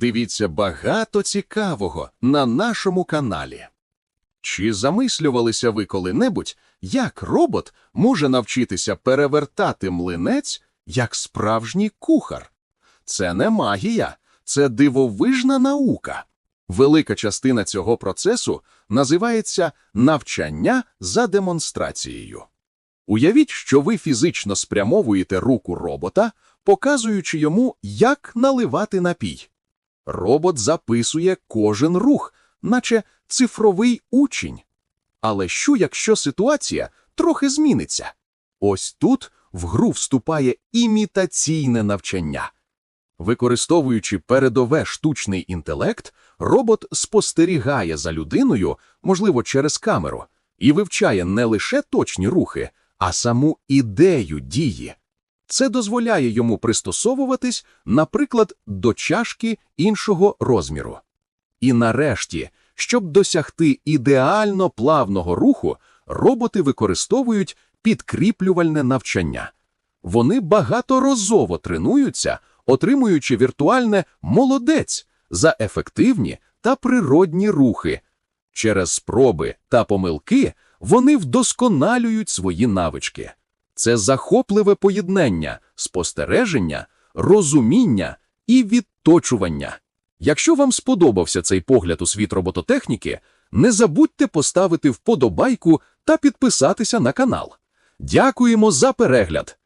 Дивіться багато цікавого на нашому каналі. Чи замислювалися ви коли-небудь, як робот може навчитися перевертати млинець як справжній кухар? Це не магія, це дивовижна наука. Велика частина цього процесу називається навчання за демонстрацією. Уявіть, що ви фізично спрямовуєте руку робота, показуючи йому, як наливати напій. Робот записує кожен рух, наче цифровий учень. Але що, якщо ситуація трохи зміниться? Ось тут в гру вступає імітаційне навчання. Використовуючи передове штучний інтелект, робот спостерігає за людиною, можливо, через камеру, і вивчає не лише точні рухи, а саму ідею дії. Це дозволяє йому пристосовуватись, наприклад, до чашки іншого розміру. І нарешті, щоб досягти ідеально плавного руху, роботи використовують підкріплювальне навчання. Вони багаторазово тренуються, отримуючи віртуальне молодець за ефективні та природні рухи. Через спроби та помилки вони вдосконалюють свої навички. Це захопливе поєднання спостереження, розуміння і відточування. Якщо вам сподобався цей погляд у світ робототехніки, не забудьте поставити вподобайку та підписатися на канал. Дякуємо за перегляд!